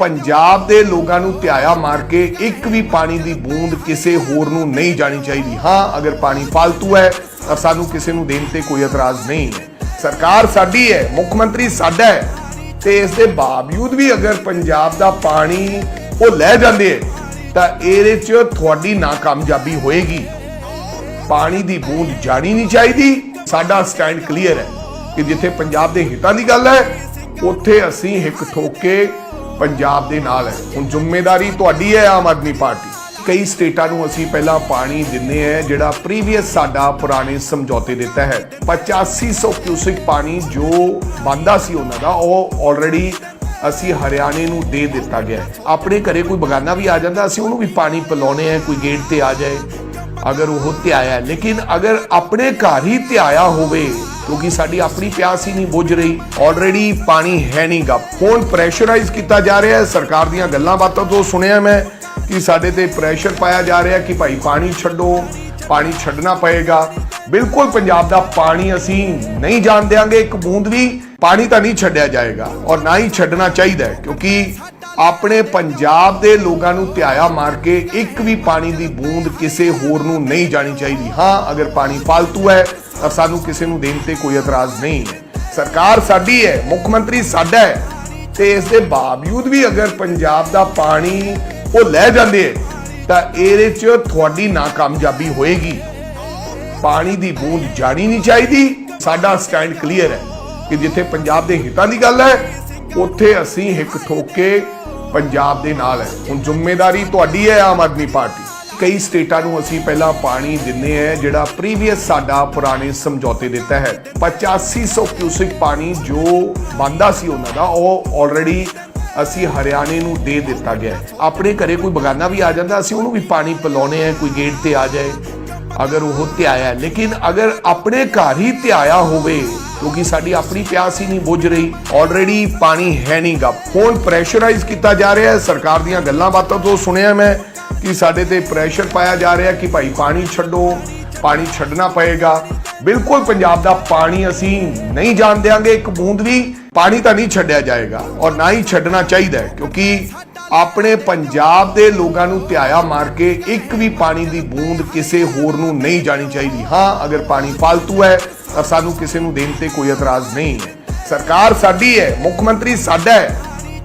ਪੰਜਾਬ ਦੇ ਲੋਕਾਂ ਨੂੰ ਧਿਆਇਆ ਮਾਰ ਕੇ ਇੱਕ ਵੀ ਪਾਣੀ ਦੀ ਬੂੰਦ ਕਿਸੇ ਹੋਰ ਨੂੰ ਨਹੀਂ ਜਾਣੀ ਚਾਹੀਦੀ। ਹਾਂ, ਅਗਰ ਪਾਣੀ ਫालतू ਹੈ, ਤਾਂ ਸਾਨੂੰ ਕਿਸੇ ਨੂੰ ਦੇਣ ਤੇ ਕੋਈ ਇਤਰਾਜ਼ ਨਹੀਂ। ਹੈ ਸਰਕਾਰ ਸਾਡੀ ਹੈ, ਮੁੱਖ ਮੰਤਰੀ ਸਾਡਾ ਹੈ, ਤੇ ਇਸ ਦੇ ਬਾਵਜੂਦ ਵੀ ਅਗਰ ਪੰਜਾਬ ਦਾ ਪਾਣੀ ਉਹ ਲੈ ਜਾਂਦੇ ਹੈ ਤਾਂ ਇਹਦੇ 'ਚ ਤੁਹਾਡੀ ਨਾਕਾਮਯਾਬੀ ਹੋਏਗੀ। ਪਾਣੀ ਦੀ ਬੂੰਦ ਜਾਣੀ ਨਹੀਂ ਚਾਹੀਦੀ। ਸਾਡਾ ਸਟੈਂਡ ਕਲੀਅਰ ਹੈ ਕਿ ਜਿੱਥੇ ਪੰਜਾਬ ਦੇ ਹਿੱਤਾਂ ਦੀ ਗੱਲ ਹੈ, ਉੱਥੇ ਅਸੀਂ ਇੱਕ ਠੋਕੇ ਪੰਜਾਬ ਦੇ ਨਾਲ ਹੈ। ਹੁਣ ਜ਼ਿੰਮੇਵਾਰੀ ਤੁਹਾਡੀ ਹੈ ਆਮ ਆਦਮੀ ਪਾਰਟੀ। ਕਈ ਸਟੇਟਾਂ ਨੂੰ ਅਸੀਂ ਪਹਿਲਾਂ ਪਾਣੀ ਦਿੰਨੇ ਹੈ, ਜਿਹੜਾ ਪ੍ਰੀਵੀਅਸ ਸਾਡਾ ਪੁਰਾਣੇ ਸਮਝੌਤੇ ਦਿੱਤਾ ਹੈ। 8500 ਕਿਊਸਿਕ ਪਾਣੀ ਜੋ ਬੰਦਾ ਸੀ ਉਹਨਾਂ ਦਾ, ਉਹ ਆਲਰੇਡੀ ਅਸੀਂ ਹਰਿਆਣੇ ਨੂੰ ਦੇ ਦਿੱਤਾ ਗਿਆ ਆਪਣੇ ਘਰੇ ਕੋਈ ਬਗਾਨਾ ਵੀ ਆ ਜਾਂਦਾ, ਅਸੀਂ ਉਹਨੂੰ ਵੀ ਪਾਣੀ ਪਿਲਾਉਨੇ ਆ ਕੋਈ ਗੇਟ ਤੇ ਆ ਜਾਏ, ਅਗਰ ਉਹ ਧਿਆਇਆ ਲੇਕਿਨ ਅਗਰ ਆਪਣੇ ਘਰ ਹੀ ਧਿਆਇਆ ਹੋਵੇ ਕਿਉਂਕਿ ਸਾਡੀ ਆਪਣੀ ਪਿਆਸ ਹੀ ਨਹੀਂ ਬੁੱਝ ਰਹੀ। ਆਲਰੇਡੀ ਪਾਣੀ ਹੈ ਨਹੀਂਗਾ ਫੋਨ ਪ੍ਰੈਸ਼ਰਾਈਜ਼ ਕੀਤਾ ਜਾ ਰਿਹਾ ਹੈ। ਸਰਕਾਰ ਦੀਆਂ ਗੱਲਾਂ ਬਾਤਾਂ ਤੋਂ ਸੁਣਿਆ ਮੈਂ ਕਿ ਸਾਡੇ ਤੇ ਪ੍ਰੈਸ਼ਰ ਪਾਇਆ ਜਾ ਰਿਹਾ ਕਿ ਭਾਈ ਪਾਣੀ ਛੱਡੋ, ਪਾਣੀ ਛੱਡਣਾ ਪਏਗਾ। ਬਿਲਕੁਲ ਪੰਜਾਬ ਦਾ ਪਾਣੀ ਅਸੀਂ ਨਹੀਂ ਜਾਣ ਦਿਆਂਗੇ। ਇੱਕ ਬੂੰਦ ਵੀ ਪਾਣੀ ਤਾਂ ਨਹੀਂ ਛੱਡਿਆ ਜਾਏਗਾ। ਔਰ ਨਾ ਹੀ ਛੱਡਣਾ ਚਾਹੀਦਾ ਕਿਉਂਕਿ ਆਪਣੇ ਪੰਜਾਬ ਦੇ ਲੋਕਾਂ ਨੂੰ ਧਿਆਇਆ ਮਾਰ ਕੇ ਇੱਕ ਵੀ ਪਾਣੀ ਦੀ ਬੂੰਦ ਕਿਸੇ ਹੋਰ ਨੂੰ ਨਹੀਂ ਜਾਣੀ ਚਾਹੀਦੀ। ਹਾਂ, ਅਗਰ ਪਾਣੀ ਫालतू ਹੈ, ਤਾਂ ਸਾਨੂੰ ਕਿਸੇ ਨੂੰ ਦੇਣ ਤੇ ਕੋਈ ਇਤਰਾਜ਼ ਨਹੀਂ ਹੈ। ਸਰਕਾਰ ਸਾਡੀ ਹੈ, ਮੁੱਖ ਮੰਤਰੀ ਸਾਡਾ ਹੈ, ਤੇ ਇਸ ਦੇ ਬਾਵਜੂਦ ਵੀ ਅਗਰ ਪੰਜਾਬ ਦਾ ਪਾਣੀ ਉਹ ਲੈ ਜਾਂਦੇ ਹੈ ਤਾਂ ਇਹਦੇ 'ਚ ਤੁਹਾਡੀ ਨਾਕਾਮਯਾਬੀ ਹੋਏਗੀ। ਪਾਣੀ ਦੀ ਬੂੰਦ ਜਾਣੀ ਨਹੀਂ ਚਾਹੀਦੀ। ਸਾਡਾ ਸਟੈਂਡ ਕਲੀਅਰ ਹੈ ਕਿ ਜਿੱਥੇ ਪੰਜਾਬ ਦੇ ਹਿੱਤਾਂ ਦੀ ਗੱਲ ਹੈ, ਉੱਥੇ ਅਸੀਂ ਇੱਕ ਠੋਕੇ ਪੰਜਾਬ ਦੇ ਨਾਲ ਹੈ। ਹੁਣ ਜ਼ਿੰਮੇਵਾਰੀ ਤੁਹਾਡੀ ਹੈ ਆਮ ਆਦਮੀ ਪਾਰਟੀ। ਕਈ ਸਟੇਟਾਂ ਨੂੰ ਅਸੀਂ ਪਹਿਲਾਂ ਪਾਣੀ ਦਿੰਨੇ ਹੈ, ਜਿਹੜਾ ਪ੍ਰੀਵੀਅਸ ਸਾਡਾ ਪੁਰਾਣੇ ਸਮਝੌਤੇ ਦਿੱਤਾ ਹੈ 8500 ਕਿਊਸਿਕ ਪਾਣੀ ਜੋ ਬੰਦਾ ਸੀ ਉਹਨਾਂ ਦਾ, ਉਹ ਆਲਰੇਡੀ ਅਸੀਂ ਹਰਿਆਣੇ ਨੂੰ ਦੇ ਦਿੱਤਾ ਗਿਆ ਆਪਣੇ ਘਰੇ ਕੋਈ ਬਗਾਨਾ ਵੀ ਆ ਜਾਂਦਾ, ਅਸੀਂ ਉਹਨੂੰ ਵੀ ਪਾਣੀ ਪਿਲਾਉਨੇ ਆ ਕੋਈ ਗੇਟ ਤੇ ਆ ਜਾਏ, ਅਗਰ ਉਹ ਧਿਆਇਆ ਲੇਕਿਨ ਅਗਰ ਆਪਣੇ ਘਰ ਹੀ ਧਿਆਇਆ ਹੋਵੇ ਕਿਉਂਕਿ ਸਾਡੀ ਆਪਣੀ ਪਿਆਸ ਹੀ ਨਹੀਂ ਬੁੱਝ ਰਹੀ। ਆਲਰੇਡੀ ਪਾਣੀ ਹੈ ਨਹੀਂਗਾ। ਹੁਣ ਪ੍ਰੈਸ਼ਰਾਈਜ਼ ਕੀਤਾ ਜਾ ਰਿਹਾ ਹੈ। ਸਰਕਾਰ ਦੀਆਂ ਗੱਲਾਂ ਬਾਤਾਂ ਤੋਂ ਸੁਣਿਆ ਮੈਂ ਕਿ ਸਾਡੇ ਤੇ ਪ੍ਰੈਸ਼ਰ ਪਾਇਆ ਜਾ ਰਿਹਾ ਕਿ ਭਾਈ ਪਾਣੀ ਛੱਡੋ, ਪਾਣੀ ਛੱਡਣਾ ਪਏਗਾ। ਬਿਲਕੁਲ ਪੰਜਾਬ ਦਾ ਪਾਣੀ ਅਸੀਂ ਨਹੀਂ ਜਾਣ ਦਿਆਂਗੇ। ਇੱਕ ਬੂੰਦ ਵੀ ਪਾਣੀ ਤਾਂ ਨਹੀਂ ਛੱਡਿਆ ਜਾਏਗਾ ਔਰ ਨਾ ਹੀ ਛੱਡਣਾ ਚਾਹੀਦਾ ਕਿਉਂਕਿ ਆਪਣੇ ਪੰਜਾਬ ਦੇ ਲੋਕਾਂ ਨੂੰ ਧਿਆਇਆ ਮਾਰ ਕੇ ਇੱਕ ਵੀ ਪਾਣੀ ਦੀ ਬੂੰਦ ਕਿਸੇ ਹੋਰ ਨੂੰ ਨਹੀਂ ਜਾਣੀ ਚਾਹੀਦੀ। ਹਾਂ, ਅਗਰ ਪਾਣੀ ਫालतू ਹੈ, ਤਾਂ ਸਾਨੂੰ ਕਿਸੇ ਨੂੰ ਦੇਣ ਤੇ ਕੋਈ ਇਤਰਾਜ਼ ਨਹੀਂ ਹੈ। ਸਰਕਾਰ ਸਾਡੀ ਹੈ, ਮੁੱਖ ਮੰਤਰੀ ਸਾਡਾ ਹੈ,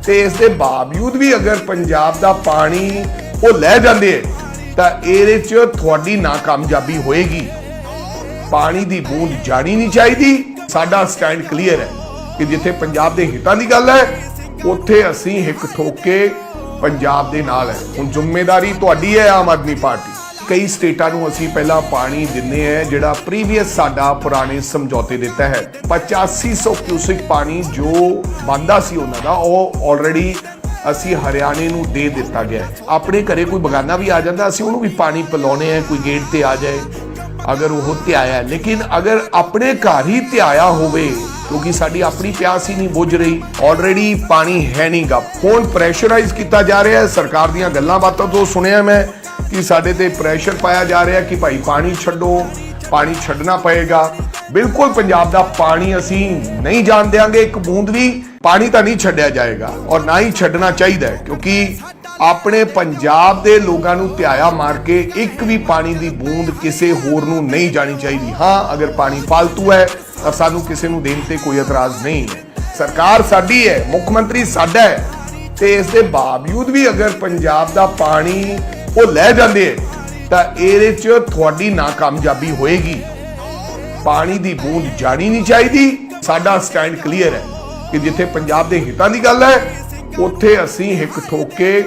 ਤੇ ਇਸ ਦੇ ਬਾਵਜੂਦ ਵੀ ਅਗਰ ਪੰਜਾਬ ਦਾ ਪਾਣੀ ਉਹ ਲੈ ਜਾਂਦੇ ਹੈ, ਤਾਂ ਇਹਦੇ 'ਚ ਤੁਹਾਡੀ ਨਾਕਾਮਯਾਬੀ ਹੋਏਗੀ। ਪਾਣੀ ਦੀ ਬੂੰਦ ਜਾਣੀ ਨਹੀਂ ਚਾਹੀਦੀ। ਸਾਡਾ ਸਟੈਂਡ ਕਲੀਅਰ ਹੈ ਕਿ ਜਿੱਥੇ ਪੰਜਾਬ ਦੇ ਹਿੱਤਾਂ ਦੀ ਗੱਲ ਹੈ, ਉੱਥੇ ਅਸੀਂ ਹਿੱਕ ਠੋਕ ਕੇ ਪੰਜਾਬ ਦੇ ਨਾਲ ਹੈ। ਹੁਣ ਜ਼ਿੰਮੇਵਾਰੀ ਤੁਹਾਡੀ ਹੈ ਆਮ ਆਦਮੀ ਪਾਰਟੀ। ਕਈ ਸਟੇਟਾਂ ਨੂੰ ਅਸੀਂ ਪਹਿਲਾਂ ਪਾਣੀ ਦਿੰਨੇ ਹੈ, ਜਿਹੜਾ ਪ੍ਰੀਵੀਅਸ ਸਾਡਾ ਪੁਰਾਣੇ ਸਮਝੌਤੇ ਦਿੱਤਾ ਹੈ। 8500 ਕਿਊਸਿਕ ਪਾਣੀ ਜੋ ਬੰਦਾ ਸੀ ਉਹਨਾਂ ਦਾ, ਉਹ ਆਲਰੇਡੀ ਅਸੀਂ ਹਰਿਆਣੇ ਨੂੰ ਦੇ ਦਿੱਤਾ ਗਿਆ ਆਪਣੇ ਘਰੇ ਕੋਈ ਬਗਾਨਾ ਵੀ ਆ ਜਾਂਦਾ, ਅਸੀਂ ਉਹਨੂੰ ਵੀ ਪਾਣੀ ਪਿਲਾਉਨੇ ਆ ਕੋਈ ਗੇਟ ਤੇ ਆ ਜਾਏ, ਅਗਰ ਉਹ ਧਿਆਇਆ ਲੇਕਿਨ ਅਗਰ ਆਪਣੇ ਘਰ ਹੀ ਧਿਆਇਆ ਹੋਵੇ ਕਿਉਂਕਿ ਸਾਡੀ ਆਪਣੀ ਪਿਆਸ ਹੀ ਨਹੀਂ ਬੁੱਝ ਰਹੀ। ਆਲਰੇਡੀ ਪਾਣੀ ਹੈ ਨਹੀਂਗਾ। ਹੁਣ ਪ੍ਰੈਸ਼ਰਾਈਜ਼ ਕੀਤਾ ਜਾ ਰਿਹਾ ਹੈ। ਸਰਕਾਰ ਦੀਆਂ ਗੱਲਾਂ ਬਾਤਾਂ ਤੋਂ ਸੁਣਿਆ ਮੈਂ ਕਿ ਸਾਡੇ ਤੇ ਪ੍ਰੈਸ਼ਰ ਪਾਇਆ ਜਾ ਰਿਹਾ ਕਿ ਭਾਈ ਪਾਣੀ ਛੱਡੋ, ਪਾਣੀ ਛੱਡਣਾ ਪਏਗਾ। ਬਿਲਕੁਲ ਪੰਜਾਬ ਦਾ ਪਾਣੀ ਅਸੀਂ ਨਹੀਂ ਜਾਣ ਦਿਆਂਗੇ। ਇੱਕ ਬੂੰਦ ਵੀ ਪਾਣੀ ਤਾਂ ਨਹੀਂ ਛੱਡਿਆ ਜਾਏਗਾ। ਔਰ ਨਾ ਹੀ ਛੱਡਣਾ ਚਾਹੀਦਾ ਹੈ, ਕਿਉਂਕਿ ਆਪਣੇ ਪੰਜਾਬ ਦੇ ਲੋਕਾਂ ਨੂੰ ਧਿਆਇਆ ਮਾਰ ਕੇ ਇੱਕ ਵੀ ਪਾਣੀ ਦੀ ਬੂੰਦ ਕਿਸੇ ਹੋਰ ਨੂੰ ਨਹੀਂ ਜਾਣੀ ਚਾਹੀਦੀ। ਹਾਂ, ਅਗਰ ਪਾਣੀ ਫालतू ਹੈ, ਤਾਂ ਸਾਨੂੰ ਕਿਸੇ ਨੂੰ ਦੇਣ ਤੇ ਕੋਈ ਇਤਰਾਜ਼ ਨਹੀਂ। ਹੈ ਸਰਕਾਰ ਸਾਡੀ ਹੈ, ਮੁੱਖ ਮੰਤਰੀ ਸਾਡਾ ਹੈ, ਤੇ ਇਸ ਦੇ ਬਾਵਜੂਦ ਵੀ ਅਗਰ ਪੰਜਾਬ ਦਾ ਪਾਣੀ ਉਹ ਲੈ ਜਾਂਦੇ ਹੈ ਤਾਂ ਇਹਦੇ 'ਚ ਤੁਹਾਡੀ ਨਾਕਾਮਯਾਬੀ ਹੋਏਗੀ। ਪਾਣੀ ਦੀ ਬੂੰਦ ਜਾਣੀ ਨਹੀਂ ਚਾਹੀਦੀ। ਸਾਡਾ ਸਟੈਂਡ ਕਲੀਅਰ ਹੈ ਕਿ ਜਿੱਥੇ ਪੰਜਾਬ ਦੇ ਹਿੱਤਾਂ ਦੀ ਗੱਲ ਹੈ, ਉੱਥੇ ਅਸੀਂ ਹਿੱਕ ਠੋਕ ਕੇ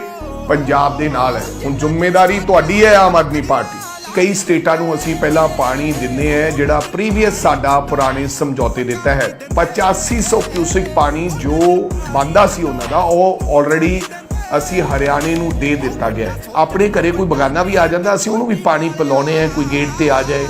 ਪੰਜਾਬ ਦੇ ਨਾਲ ਹੈ। ਹੁਣ ਜ਼ਿੰਮੇਵਾਰੀ ਤੁਹਾਡੀ ਹੈ ਆਮ ਆਦਮੀ ਪਾਰਟੀ। ਕਈ ਸਟੇਟਾਂ ਨੂੰ ਅਸੀਂ ਪਹਿਲਾਂ ਪਾਣੀ ਦਿੰਨੇ ਹੈ, ਜਿਹੜਾ ਪ੍ਰੀਵੀਅਸ ਸਾਡਾ ਪੁਰਾਣੇ ਸਮਝੌਤੇ ਦਿੱਤਾ ਹੈ। 8500 ਕਿਊਸਿਕ ਪਾਣੀ ਜੋ ਬੰਦਾ ਸੀ ਉਹਨਾਂ ਦਾ, ਉਹ ਆਲਰੇਡੀ ਅਸੀਂ ਹਰਿਆਣੇ ਨੂੰ ਦੇ ਦਿੱਤਾ ਗਿਆ ਆਪਣੇ ਘਰੇ ਕੋਈ ਬਗਾਨਾ ਵੀ ਆ ਜਾਂਦਾ, ਅਸੀਂ ਉਹਨੂੰ ਵੀ ਪਾਣੀ ਪਿਲਾਉਨੇ ਆ ਕੋਈ ਗੇਟ ਤੇ ਆ ਜਾਏ,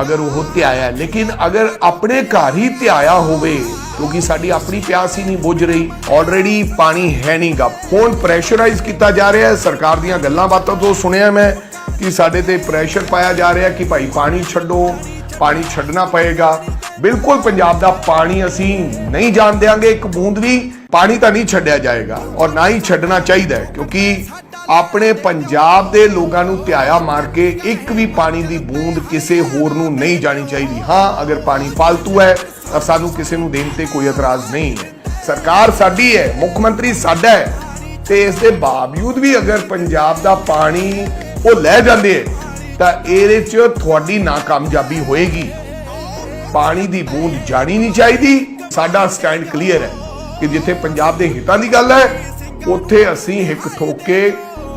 ਅਗਰ ਉਹ ਧਿਆਇਆ ਲੇਕਿਨ ਅਗਰ ਆਪਣੇ ਘਰ ਹੀ ਧਿਆਇਆ ਹੋਵੇ ਕਿਉਂਕਿ ਸਾਡੀ ਆਪਣੀ ਪਿਆਸ ਹੀ ਨਹੀਂ ਬੁੱਝ ਰਹੀ। ਆਲਰੇਡੀ ਪਾਣੀ ਹੈ ਨਹੀਂਗਾ। ਹੁਣ ਪ੍ਰੈਸ਼ਰਾਈਜ਼ ਕੀਤਾ ਜਾ ਰਿਹਾ ਹੈ। ਸਰਕਾਰ ਦੀਆਂ ਗੱਲਾਂ ਬਾਤਾਂ ਤੋਂ ਸੁਣਿਆ ਮੈਂ ਕਿ ਸਾਡੇ ਤੇ ਪ੍ਰੈਸ਼ਰ ਪਾਇਆ ਜਾ ਰਿਹਾ ਕਿ ਭਾਈ ਪਾਣੀ ਛੱਡੋ, ਪਾਣੀ ਛੱਡਣਾ ਪਏਗਾ। ਬਿਲਕੁਲ ਪੰਜਾਬ ਦਾ ਪਾਣੀ ਅਸੀਂ ਨਹੀਂ ਜਾਣ ਦਿਆਂਗੇ। ਇੱਕ ਬੂੰਦ ਵੀ ਪਾਣੀ ਤਾਂ ਨਹੀਂ ਛੱਡਿਆ ਜਾਏਗਾ ਔਰ ਨਾ ਹੀ ਛੱਡਣਾ ਚਾਹੀਦਾ ਕਿਉਂਕਿ ਆਪਣੇ ਪੰਜਾਬ ਦੇ ਲੋਕਾਂ ਨੂੰ ਧਿਆਇਆ ਮਾਰ ਕੇ ਇੱਕ ਵੀ ਪਾਣੀ ਦੀ ਬੂੰਦ ਕਿਸੇ ਹੋਰ ਨੂੰ ਨਹੀਂ ਜਾਣੀ ਚਾਹੀਦੀ। ਹਾਂ, ਅਗਰ ਪਾਣੀ ਫालतू ਹੈ ਤਾਂ ਸਾਨੂੰ ਕਿਸੇ ਨੂੰ ਦੇਣ ਤੇ ਕੋਈ ਇਤਰਾਜ਼ ਨਹੀਂ ਹੈ। ਸਰਕਾਰ ਸਾਡੀ ਹੈ, ਮੁੱਖ ਮੰਤਰੀ ਸਾਡਾ ਹੈ। ਤੇ ਇਸ ਦੇ ਬਾਵਜੂਦ ਵੀ ਅਗਰ ਪੰਜਾਬ ਦਾ ਪਾਣੀ ਉਹ ਲੈ ਜਾਂਦੇ ਹੈ, ਤਾਂ ਇਹਦੇ 'ਚ ਤੁਹਾਡੀ ਨਾਕਾਮਯਾਬੀ ਹੋਏਗੀ। ਪਾਣੀ ਦੀ ਬੂੰਦ ਜਾਣੀ ਨਹੀਂ ਚਾਹੀਦੀ। ਸਾਡਾ ਸਟੈਂਡ ਕਲੀਅਰ ਹੈ ਕਿ ਜਿੱਥੇ ਪੰਜਾਬ ਦੇ ਹਿੱਤਾਂ ਦੀ ਗੱਲ ਹੈ, ਉੱਥੇ ਅਸੀਂ ਇੱਕ ਠੋਕ ਕੇ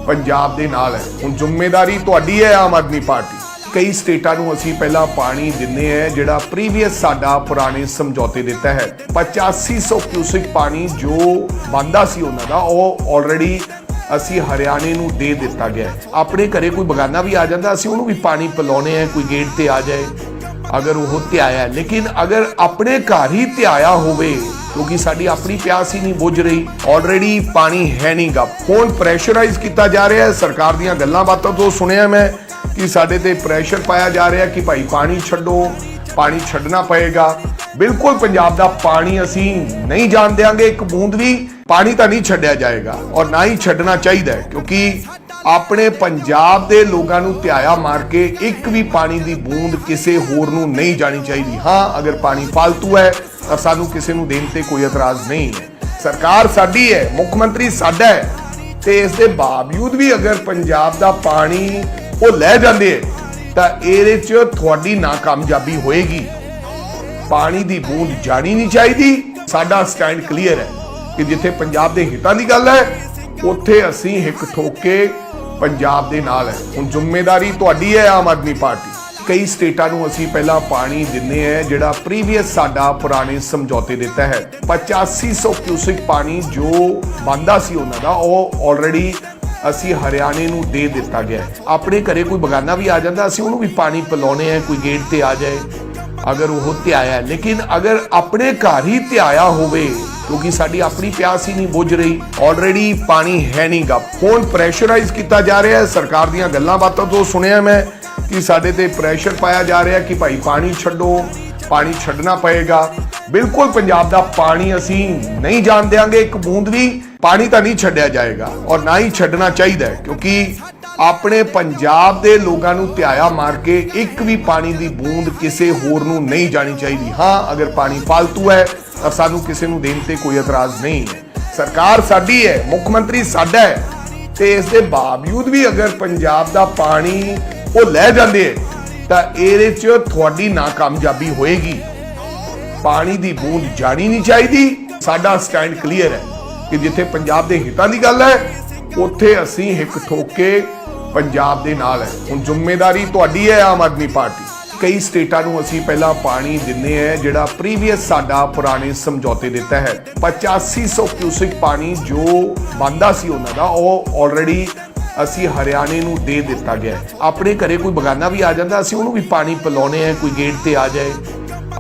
ਪੰਜਾਬ ਦੇ ਨਾਲ ਹੈ। ਹੁਣ ਜ਼ਿੰਮੇਵਾਰੀ ਤੁਹਾਡੀ ਹੈ ਆਮ ਆਦਮੀ ਪਾਰਟੀ ਕਈ ਸਟੇਟਾਂ ਨੂੰ ਅਸੀਂ ਪਹਿਲਾਂ ਪਾਣੀ ਦਿੰਨੇ ਹੈ, ਜਿਹੜਾ ਪ੍ਰੀਵੀਅਸ ਸਾਡਾ ਪੁਰਾਣੇ ਸਮਝੌਤੇ ਦਿੱਤਾ ਹੈ। 8500 ਕਿਊਸਿਕ ਪਾਣੀ ਜੋ ਬੰਦਾ ਸੀ ਉਹਨਾਂ ਦਾ, ਉਹ ਆਲਰੇਡੀ ਅਸੀਂ ਹਰਿਆਣੇ ਨੂੰ ਦੇ ਦਿੱਤਾ ਗਿਆ ਆਪਣੇ ਘਰੇ ਕੋਈ ਬਗਾਨਾ ਵੀ ਆ ਜਾਂਦਾ, ਅਸੀਂ ਉਹਨੂੰ ਵੀ ਪਾਣੀ ਪਿਲਾਉਣੇ ਹੈ, ਕੋਈ ਗੇਟ ਤੇ ਆ ਜਾਏ, ਅਗਰ ਉਹ ਧਿਆਇਆ ਲੇਕਿਨ ਅਗਰ ਆਪਣੇ ਘਰ ਹੀ ਧਿਆਇਆ ਹੋਵੇ, ਕਿਉਂਕਿ ਸਾਡੀ ਆਪਣੀ ਪਿਆਸ ਹੀ ਨਹੀਂ ਬੁੱਝ ਰਹੀ ਆਲਰੇਡੀ ਪਾਣੀ ਹੈ ਨਹੀਂਗਾ ਹੁਣ ਪ੍ਰੈਸ਼ਰਾਈਜ਼ ਕੀਤਾ ਜਾ ਰਿਹਾ ਹੈ, ਸਰਕਾਰ ਦੀਆਂ ਗੱਲਾਂ ਬਾਤਾਂ ਤੋਂ ਸੁਣਿਆ ਮੈਂ। ਕਿ ਸਾਡੇ ਤੇ ਪ੍ਰੈਸ਼ਰ ਪਾਇਆ ਜਾ ਰਿਹਾ ਕਿ ਭਾਈ ਪਾਣੀ ਛੱਡੋ, ਪਾਣੀ ਛੱਡਣਾ ਪਏਗਾ। ਬਿਲਕੁਲ ਪੰਜਾਬ ਦਾ ਪਾਣੀ ਅਸੀਂ ਨਹੀਂ ਜਾਣ ਦਿਆਂਗੇ, ਇੱਕ ਬੂੰਦ ਵੀ ਪਾਣੀ ਤਾਂ ਨਹੀਂ ਛੱਡਿਆ ਜਾਏਗਾ ਔਰ ਨਾ ਹੀ ਛੱਡਣਾ ਚਾਹੀਦਾ ਕਿਉਂਕਿ ਆਪਣੇ ਪੰਜਾਬ ਦੇ ਲੋਕਾਂ ਨੂੰ ਧਿਆਇਆ ਮਾਰ ਕੇ ਇੱਕ ਵੀ ਪਾਣੀ ਦੀ ਬੂੰਦ ਕਿਸੇ ਹੋਰ ਨੂੰ ਨਹੀਂ ਜਾਣੀ ਚਾਹੀਦੀ। ਹਾਂ, ਅਗਰ ਪਾਣੀ ਫालतू ਹੈ, ਤਾਂ ਸਾਨੂੰ ਕਿਸੇ ਨੂੰ ਦੇਣ ਤੇ ਕੋਈ ਇਤਰਾਜ਼ ਨਹੀਂ ਹੈ। ਸਰਕਾਰ ਸਾਡੀ ਹੈ, ਮੁੱਖ ਮੰਤਰੀ ਸਾਡਾ ਹੈ ਤੇ ਇਸ ਦੇ ਬਾਵਜੂਦ ਵੀ ਅਗਰ ਪੰਜਾਬ ਦਾ ਪਾਣੀ ਉਹ ਲੈ ਜਾਂਦੇ ਹੈ ਤਾਂ ਇਹਦੇ 'ਚ ਤੁਹਾਡੀ ਨਾਕਾਮਯਾਬੀ ਹੋਏਗੀ। ਪਾਣੀ ਦੀ ਬੂੰਦ ਜਾਣੀ ਨਹੀਂ ਚਾਹੀਦੀ। ਸਾਡਾ ਸਟੈਂਡ ਕਲੀਅਰ ਹੈ ਕਿ ਜਿੱਥੇ ਪੰਜਾਬ ਦੇ ਹਿੱਤਾਂ ਦੀ ਗੱਲ ਹੈ, ਉੱਥੇ ਅਸੀਂ ਹਿੱਕ ਠੋਕ ਕੇ ਪੰਜਾਬ ਦੇ ਨਾਲ ਹੈ। ਹੁਣ ਜ਼ਿੰਮੇਵਾਰੀ ਤੁਹਾਡੀ ਹੈ ਆਮ ਆਦਮੀ ਪਾਰਟੀ। ਕਈ ਸਟੇਟਾਂ ਨੂੰ ਅਸੀਂ ਪਹਿਲਾਂ ਪਾਣੀ ਦਿੰਨੇ ਹੈ, ਜਿਹੜਾ ਪ੍ਰੀਵੀਅਸ ਸਾਡਾ ਪੁਰਾਣੇ ਸਮਝੌਤੇ ਦਿੱਤਾ ਹੈ 8500 ਕਿਊਸਿਕ ਪਾਣੀ ਜੋ ਬੰਦਾ ਸੀ ਉਹਨਾਂ ਦਾ, ਉਹ ਆਲਰੇਡੀ ਅਸੀਂ ਹਰਿਆਣੇ ਨੂੰ ਦੇ ਦਿੱਤਾ ਗਿਆ ਹੈ। ਆਪਣੇ ਘਰੇ ਕੋਈ ਬਗਾਨਾ ਵੀ ਆ ਜਾਂਦਾ, ਅਸੀਂ ਉਹਨੂੰ ਵੀ ਪਾਣੀ ਪਿਲਾਉਣੇ ਹੈ, ਕੋਈ ਗੇਟ ਤੇ ਆ ਜਾਏ, ਅਗਰ ਉਹ ਧਿਆਇਆ ਲੇਕਿਨ ਅਗਰ ਆਪਣੇ ਘਰ ਹੀ ਧਿਆਇਆ ਹੋਵੇ, ਕਿਉਂਕਿ ਸਾਡੀ ਆਪਣੀ ਪਿਆਸ ਹੀ ਨਹੀਂ ਬੁੱਝ ਰਹੀ ਆਲਰੇਡੀ ਪਾਣੀ ਹੈ ਨਹੀਂਗਾ ਹੁਣ ਪ੍ਰੈਸ਼ਰਾਈਜ਼ ਕੀਤਾ ਜਾ ਰਿਹਾ ਹੈ। ਸਰਕਾਰ ਦੀਆਂ ਗੱਲਾਂ ਬਾਤਾਂ ਤੋਂ ਸੁਣਿਆ ਮੈਂ ਕਿ ਸਾਡੇ ਤੇ ਪ੍ਰੈਸ਼ਰ ਪਾਇਆ ਜਾ ਰਿਹਾ ਕਿ ਭਾਈ ਪਾਣੀ ਛੱਡੋ ਪਾਣੀ ਛੱਡਣਾ ਪਏਗਾ। ਬਿਲਕੁਲ ਪੰਜਾਬ ਦਾ ਪਾਣੀ ਅਸੀਂ ਨਹੀਂ ਜਾਣ ਦਿਆਂਗੇ। ਇੱਕ ਬੂੰਦ ਵੀ ਪਾਣੀ ਤਾਂ ਨਹੀਂ ਛੱਡਿਆ ਜਾਏਗਾ ਔਰ ਨਾ ਹੀ ਛੱਡਣਾ ਚਾਹੀਦਾ ਹੈ ਕਿਉਂਕਿ ਆਪਣੇ ਪੰਜਾਬ ਦੇ ਲੋਕਾਂ ਨੂੰ ਧਿਆਇਆ ਮਾਰ ਕੇ ਇੱਕ ਵੀ ਪਾਣੀ ਦੀ ਬੂੰਦ ਕਿਸੇ ਹੋਰ ਨੂੰ ਨਹੀਂ ਜਾਣੀ ਚਾਹੀਦੀ। ਹਾਂ, ਅਗਰ ਪਾਣੀ ਫालतू ਹੈ, ਤਾਂ ਸਾਨੂੰ ਕਿਸੇ ਨੂੰ ਦੇਣ ਤੇ ਕੋਈ ਇਤਰਾਜ਼ ਨਹੀਂ ਹੈ। ਸਰਕਾਰ ਸਾਡੀ ਹੈ, ਮੁੱਖ ਮੰਤਰੀ ਸਾਡਾ ਹੈ ਤੇ ਇਸ ਦੇ ਬਾਵਜੂਦ ਵੀ ਅਗਰ ਪੰਜਾਬ ਦਾ ਪਾਣੀ ਉਹ ਲੈ ਜਾਂਦੇ ਹੈ ਤਾਂ ਇਹਦੇ 'ਚ ਤੁਹਾਡੀ ਨਾਕਾਮਯਾਬੀ ਹੋਏਗੀ। ਪਾਣੀ ਦੀ ਬੂੰਦ ਜਾਣੀ ਨਹੀਂ ਚਾਹੀਦੀ। ਸਾਡਾ ਸਟੈਂਡ ਕਲੀਅਰ ਹੈ ਕਿ ਜਿੱਥੇ ਪੰਜਾਬ ਦੇ ਹਿੱਤਾਂ ਦੀ ਗੱਲ ਹੈ, ਉੱਥੇ ਅਸੀਂ ਹਿੱਕ ਠੋਕ ਕੇ ਪੰਜਾਬ ਦੇ ਨਾਲ ਹੈ। ਹੁਣ ਜ਼ਿੰਮੇਵਾਰੀ ਤੁਹਾਡੀ ਹੈ ਆਮ ਆਦਮੀ ਪਾਰਟੀ। ਕਈ ਸਟੇਟਾਂ ਨੂੰ ਅਸੀਂ ਪਹਿਲਾਂ ਪਾਣੀ ਦਿੰਨੇ ਹੈ, ਜਿਹੜਾ ਪ੍ਰੀਵੀਅਸ ਸਾਡਾ ਪੁਰਾਣੇ ਸਮਝੌਤੇ ਦਿੱਤਾ ਹੈ 8500 ਕਿਊਸਿਕ ਪਾਣੀ ਜੋ ਬੰਦਾ ਸੀ ਉਹਨਾਂ ਦਾ, ਉਹ ਆਲਰੇਡੀ ਅਸੀਂ ਹਰਿਆਣੇ ਨੂੰ ਦੇ ਦਿੱਤਾ ਗਿਆ ਆਪਣੇ ਘਰੇ ਕੋਈ ਬਗਾਨਾ ਵੀ ਆ ਜਾਂਦਾ, ਅਸੀਂ ਉਹਨੂੰ ਵੀ ਪਾਣੀ ਪਿਲਾਉਣੇ ਹੈ, ਕੋਈ ਗੇਟ ਤੇ ਆ ਜਾਏ,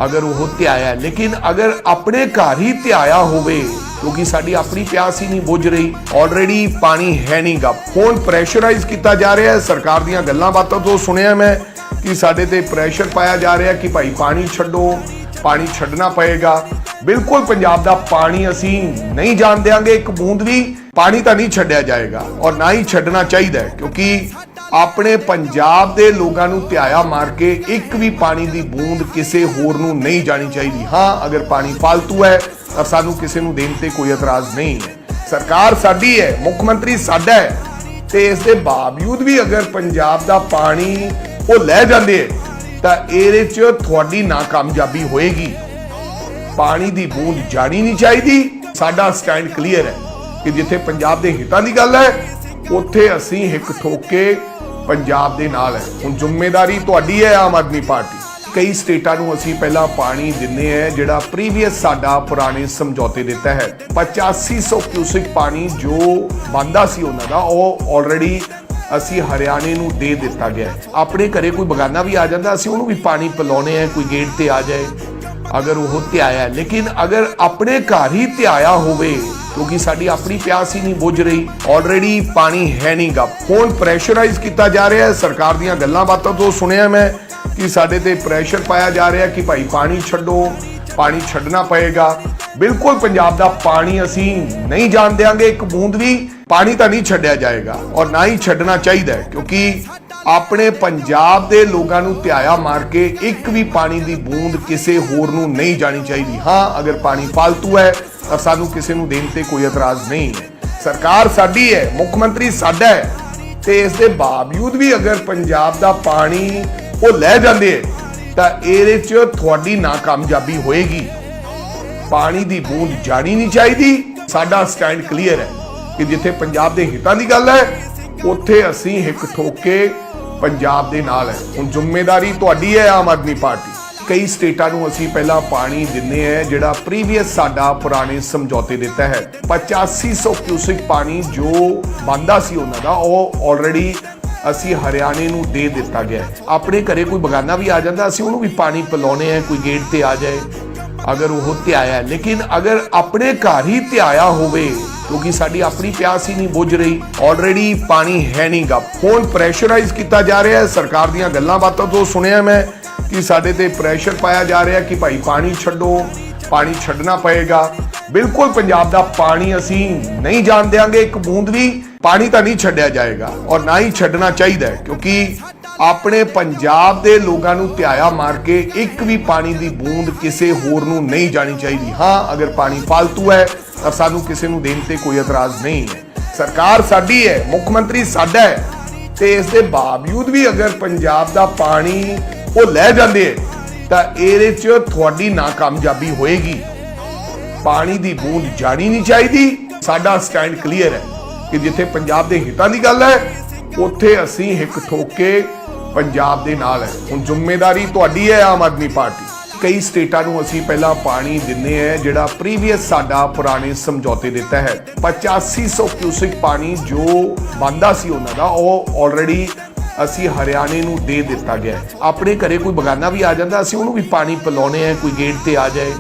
ਅਗਰ ਉਹ ਧਿਆਇਆ ਲੇਕਿਨ ਅਗਰ ਆਪਣੇ ਘਰ ਹੀ ਧਿਆਇਆ ਹੋਵੇ, ਕਿਉਂਕਿ ਸਾਡੀ ਆਪਣੀ ਪਿਆਸ ਹੀ ਨਹੀਂ ਬੁੱਝ ਰਹੀ ਆਲਰੇਡੀ ਪਾਣੀ ਹੈ ਨਹੀਂਗਾ ਫੋਨ ਪ੍ਰੈਸ਼ਰਾਈਜ਼ ਕੀਤਾ ਜਾ ਰਿਹਾ ਹੈ। ਸਰਕਾਰ ਦੀਆਂ ਗੱਲਾਂ ਬਾਤਾਂ ਤੋਂ ਸੁਣਿਆ ਮੈਂ ਕਿ ਸਾਡੇ ਤੇ ਪ੍ਰੈਸ਼ਰ ਪਾਇਆ ਜਾ ਰਿਹਾ ਕਿ ਭਾਈ ਪਾਣੀ ਛੱਡੋ, ਪਾਣੀ ਛੱਡਣਾ ਪਏਗਾ। ਬਿਲਕੁਲ ਪੰਜਾਬ ਦਾ ਪਾਣੀ ਅਸੀਂ ਨਹੀਂ ਜਾਣ ਦਿਆਂਗੇ। ਇੱਕ ਬੂੰਦ ਵੀ ਪਾਣੀ ਤਾਂ ਨਹੀਂ ਛੱਡਿਆ ਜਾਏਗਾ ਔਰ ਨਾ ਹੀ ਛੱਡਣਾ ਚਾਹੀਦਾ ਕਿਉਂਕਿ ਆਪਣੇ ਪੰਜਾਬ ਦੇ ਲੋਕਾਂ ਨੂੰ ਧਿਆਇਆ ਮਾਰ ਕੇ ਇੱਕ ਵੀ ਪਾਣੀ ਦੀ ਬੂੰਦ ਕਿਸੇ ਹੋਰ ਨੂੰ ਨਹੀਂ ਜਾਣੀ ਚਾਹੀਦੀ। ਹਾਂ, ਅਗਰ ਪਾਣੀ ਫालतू ਹੈ, ਤਾਂ ਸਾਨੂੰ ਕਿਸੇ ਨੂੰ ਦੇਣ ਤੇ ਕੋਈ ਇਤਰਾਜ਼ ਨਹੀਂ ਹੈ। ਸਰਕਾਰ ਸਾਡੀ ਹੈ, ਮੁੱਖ ਮੰਤਰੀ ਸਾਡਾ ਹੈ, ਤੇ ਇਸ ਦੇ ਬਾਵਜੂਦ ਵੀ ਅਗਰ ਪੰਜਾਬ ਦਾ ਪਾਣੀ ਉਹ ਲੈ ਜਾਂਦੇ ਹੈ, ਤਾਂ ਇਹਦੇ 'ਚ ਤੁਹਾਡੀ ਨਾਕਾਮਯਾਬੀ ਹੋਏਗੀ। ਪਾਣੀ ਦੀ ਬੂੰਦ ਜਾਣੀ ਨਹੀਂ ਚਾਹੀਦੀ, ਸਾਡਾ ਸਟੈਂਡ ਕਲੀਅਰ ਹੈ। ਕਿ ਜਿੱਥੇ ਪੰਜਾਬ ਦੇ ਹਿੱਤਾਂ ਦੀ ਗੱਲ ਹੈ, ਉੱਥੇ ਅਸੀਂ ਹਿੱਕ ਠੋਕ ਕੇ ਪੰਜਾਬ ਦੇ ਨਾਲ ਹੈ। ਹੁਣ ਜ਼ਿੰਮੇਵਾਰੀ ਤੁਹਾਡੀ ਹੈ ਆਮ ਆਦਮੀ ਪਾਰਟੀ। ਕਈ ਸਟੇਟਾਂ ਨੂੰ ਅਸੀਂ ਪਹਿਲਾਂ ਪਾਣੀ ਦਿੰਨੇ ਹੈ, ਜਿਹੜਾ ਪ੍ਰੀਵੀਅਸ ਸਾਡਾ ਪੁਰਾਣੇ ਸਮਝੌਤੇ ਦਿੱਤਾ ਹੈ। 8500 ਕਿਊਸਿਕ ਪਾਣੀ ਜੋ ਬੰਦਾ ਸੀ ਉਹਨਾਂ ਦਾ, ਉਹ ਆਲਰੇਡੀ ਅਸੀਂ ਹਰਿਆਣੇ ਨੂੰ ਦੇ ਦਿੱਤਾ ਗਿਆ ਆਪਣੇ ਘਰੇ ਕੋਈ ਬਗਾਨਾ ਵੀ ਆ ਜਾਂਦਾ, ਅਸੀਂ ਉਹਨੂੰ ਵੀ ਪਾਣੀ ਪਿਲਾਉਣੇ ਹੈ, ਕੋਈ ਗੇਟ ਤੇ ਆ ਜਾਏ, ਅਗਰ ਉਹ ਧਿਆਇਆ ਲੇਕਿਨ ਅਗਰ ਆਪਣੇ ਘਰ ਹੀ ਧਿਆਇਆ ਹੋਵੇ ਕਿਉਂਕਿ ਸਾਡੀ ਆਪਣੀ ਪਿਆਸ ਹੀ ਨਹੀਂ ਬੁੱਝ ਰਹੀ। ਆਲਰੇਡੀ ਪਾਣੀ ਹੈ ਨਹੀਂਗਾ। ਹੁਣ ਪ੍ਰੈਸ਼ਰਾਈਜ਼ ਕੀਤਾ ਜਾ ਰਿਹਾ ਹੈ। ਸਰਕਾਰ ਦੀਆਂ ਗੱਲਾਂ ਬਾਤਾਂ ਤੋਂ ਸੁਣਿਆ ਮੈਂ ਕਿ ਸਾਡੇ ਤੇ ਪ੍ਰੈਸ਼ਰ ਪਾਇਆ ਜਾ ਰਿਹਾ ਕਿ ਭਾਈ ਪਾਣੀ ਛੱਡੋ, ਪਾਣੀ ਛੱਡਣਾ ਪਏਗਾ। ਬਿਲਕੁਲ ਪੰਜਾਬ ਦਾ ਪਾਣੀ ਅਸੀਂ ਨਹੀਂ ਜਾਣ ਦਿਆਂਗੇ। ਇੱਕ ਬੂੰਦ ਵੀ ਪਾਣੀ ਤਾਂ ਨਹੀਂ ਛੱਡਿਆ ਜਾਏਗਾ ਔਰ ਨਾ ਹੀ ਛੱਡਣਾ ਚਾਹੀਦਾ ਹੈ। ਕਿਉਂਕਿ ਆਪਣੇ ਪੰਜਾਬ ਦੇ ਲੋਕਾਂ ਨੂੰ ਧਿਆਇਆ ਮਾਰ ਕੇ ਇੱਕ ਵੀ ਪਾਣੀ ਦੀ ਬੂੰਦ ਕਿਸੇ ਹੋਰ ਨੂੰ ਨਹੀਂ ਜਾਣੀ ਚਾਹੀਦੀ। ਹਾਂ, ਅਗਰ ਪਾਣੀ ਫालतू ਹੈ ਤਾਂ ਸਾਨੂੰ ਕਿਸੇ ਨੂੰ ਦੇਣ ਤੇ ਕੋਈ ਇਤਰਾਜ਼ ਨਹੀਂ ਹੈ। ਸਰਕਾਰ ਸਾਡੀ ਹੈ, ਮੁੱਖ ਮੰਤਰੀ ਸਾਡਾ ਹੈ। ਤੇ ਇਸ ਦੇ ਬਾਵਜੂਦ ਵੀ ਅਗਰ ਪੰਜਾਬ ਦਾ ਪਾਣੀ ਉਹ ਲੈ ਜਾਂਦੇ ਹੈ ਤਾਂ ਇਹਦੇ 'ਚ ਤੁਹਾਡੀ ਨਾਕਾਮਯਾਬੀ ਹੋਏਗੀ। ਪਾਣੀ ਦੀ ਬੂੰਦ ਜਾਣੀ ਨਹੀਂ ਚਾਹੀਦੀ। ਸਾਡਾ ਸਟੈਂਡ ਕਲੀਅਰ ਹੈ ਕਿ ਜਿੱਥੇ ਪੰਜਾਬ ਦੇ ਹਿੱਤਾਂ ਦੀ ਗੱਲ ਹੈ, ਉੱਥੇ ਅਸੀਂ ਹਿੱਕ ਠੋਕ ਕੇ ਪੰਜਾਬ ਦੇ ਨਾਲ ਹੈ। ਹੁਣ ਜ਼ਿੰਮੇਵਾਰੀ ਤੁਹਾਡੀ ਹੈ ਆਮ ਆਦਮੀ ਪਾਰਟੀ ਕਈ ਸਟੇਟਾਂ ਨੂੰ ਅਸੀਂ ਪਹਿਲਾਂ ਪਾਣੀ ਦਿੰਨੇ ਹੈ, ਜਿਹੜਾ ਪ੍ਰੀਵੀਅਸ ਸਾਡਾ ਪੁਰਾਣੇ ਸਮਝੌਤੇ ਦਿੱਤਾ ਹੈ। 8500 ਕਿਊਸਿਕ ਪਾਣੀ ਜੋ ਬੰਦਾ ਸੀ ਉਹਨਾਂ ਦਾ, ਉਹ ਆਲਰੇਡੀ ਅਸੀਂ ਹਰਿਆਣੇ ਨੂੰ ਦੇ ਦਿੱਤਾ ਗਿਆ ਆਪਣੇ ਘਰੇ ਕੋਈ ਬਗਾਨਾ ਵੀ ਆ ਜਾਂਦਾ, ਅਸੀਂ ਉਹਨੂੰ ਵੀ ਪਾਣੀ ਪਿਲਾਉਨੇ ਹੈ, ਕੋਈ ਗੇਟ ਤੇ ਆ ਜਾਏ, ਅਗਰ ਉਹ ਧਿਆਇਆ ਲੇਕਿਨ ਅਗਰ ਆਪਣੇ ਘਰ ਹੀ ਧਿਆਇਆ ਹੋਵੇ, ਕਿਉਂਕਿ ਸਾਡੀ ਆਪਣੀ ਪਿਆਸ ਹੀ ਨਹੀਂ ਬੁੱਝ ਰਹੀ ਆਲਰੇਡੀ ਪਾਣੀ ਹੈ ਨਹੀਂਗਾ ਹੁਣ ਪ੍ਰੈਸ਼ਰਾਈਜ਼ ਕੀਤਾ ਜਾ ਰਿਹਾ ਹੈ, ਸਰਕਾਰ ਦੀਆਂ ਗੱਲਾਂ ਬਾਤਾਂ ਤੋਂ ਸੁਣਿਆ ਮੈਂ। ਕਿ ਸਾਡੇ ਤੇ ਪ੍ਰੈਸ਼ਰ ਪਾਇਆ ਜਾ ਰਿਹਾ ਕਿ ਭਾਈ ਪਾਣੀ ਛੱਡੋ, ਪਾਣੀ ਛੱਡਣਾ ਪਏਗਾ। ਬਿਲਕੁਲ ਪੰਜਾਬ ਦਾ ਪਾਣੀ ਅਸੀਂ ਨਹੀਂ ਜਾਣ ਦਿਆਂਗੇ, ਇੱਕ ਬੂੰਦ ਵੀ ਪਾਣੀ ਤਾਂ ਨਹੀਂ ਛੱਡਿਆ ਜਾਏਗਾ ਔਰ ਨਾ ਹੀ ਛੱਡਣਾ ਚਾਹੀਦਾ ਹੈ, ਕਿਉਂਕਿ ਆਪਣੇ ਪੰਜਾਬ ਦੇ ਲੋਕਾਂ ਨੂੰ ਧਿਆਇਆ ਮਾਰ ਕੇ ਇੱਕ ਵੀ ਪਾਣੀ ਦੀ ਬੂੰਦ ਕਿਸੇ ਹੋਰ ਨੂੰ ਨਹੀਂ ਜਾਣੀ ਚਾਹੀਦੀ। ਹਾਂ, ਅਗਰ ਪਾਣੀ ਫालतू ਹੈ, ਤਾਂ ਸਾਨੂੰ ਕਿਸੇ ਨੂੰ ਦੇਣ ਤੇ ਕੋਈ ਇਤਰਾਜ਼ ਨਹੀਂ ਹੈ। ਸਰਕਾਰ ਸਾਡੀ ਹੈ, ਮੁੱਖ ਮੰਤਰੀ ਸਾਡਾ ਹੈ ਤੇ ਇਸ ਦੇ ਬਾਵਜੂਦ ਵੀ ਅਗਰ ਪੰਜਾਬ ਦਾ ਪਾਣੀ ਉਹ ਲੈ ਜਾਂਦੇ ਹੈ ਤਾਂ ਇਹਦੇ 'ਚ ਤੁਹਾਡੀ ਨਾਕਾਮਯਾਬੀ ਹੋਏਗੀ। ਪਾਣੀ ਦੀ ਬੂੰਦ ਜਾਣੀ ਨਹੀਂ ਚਾਹੀਦੀ। ਸਾਡਾ ਸਟੈਂਡ ਕਲੀਅਰ ਹੈ ਕਿ ਜਿੱਥੇ ਪੰਜਾਬ ਦੇ ਹਿੱਤਾਂ ਦੀ ਗੱਲ ਹੈ, ਉੱਥੇ ਅਸੀਂ ਹਿੱਕ ਠੋਕ ਕੇ ਪੰਜਾਬ ਦੇ ਨਾਲ ਹੈ। ਹੁਣ ਜ਼ਿੰਮੇਵਾਰੀ ਤੁਹਾਡੀ ਹੈ ਆਮ ਆਦਮੀ ਪਾਰਟੀ। ਕਈ ਸਟੇਟਾਂ ਨੂੰ ਅਸੀਂ ਪਹਿਲਾਂ ਪਾਣੀ ਦਿੰਨੇ ਹੈ, ਜਿਹੜਾ ਪ੍ਰੀਵੀਅਸ ਸਾਡਾ ਪੁਰਾਣੇ ਸਮਝੌਤੇ ਦਿੱਤਾ ਹੈ। 8500 ਕਿਊਸਿਕ ਪਾਣੀ ਜੋ ਬੰਦਾ ਸੀ ਉਹਨਾਂ ਦਾ, ਉਹ ਆਲਰੇਡੀ ਅਸੀਂ ਹਰਿਆਣੇ ਨੂੰ ਦੇ ਦਿੱਤਾ ਗਿਆ ਆਪਣੇ ਘਰੇ ਕੋਈ ਬਗਾਨਾ ਵੀ ਆ ਜਾਂਦਾ, ਅਸੀਂ ਉਹਨੂੰ ਵੀ ਪਾਣੀ ਪਿਲਾਉਨੇ ਹੈ, ਕੋਈ ਗੇਟ ਤੇ ਆ ਜਾਏ,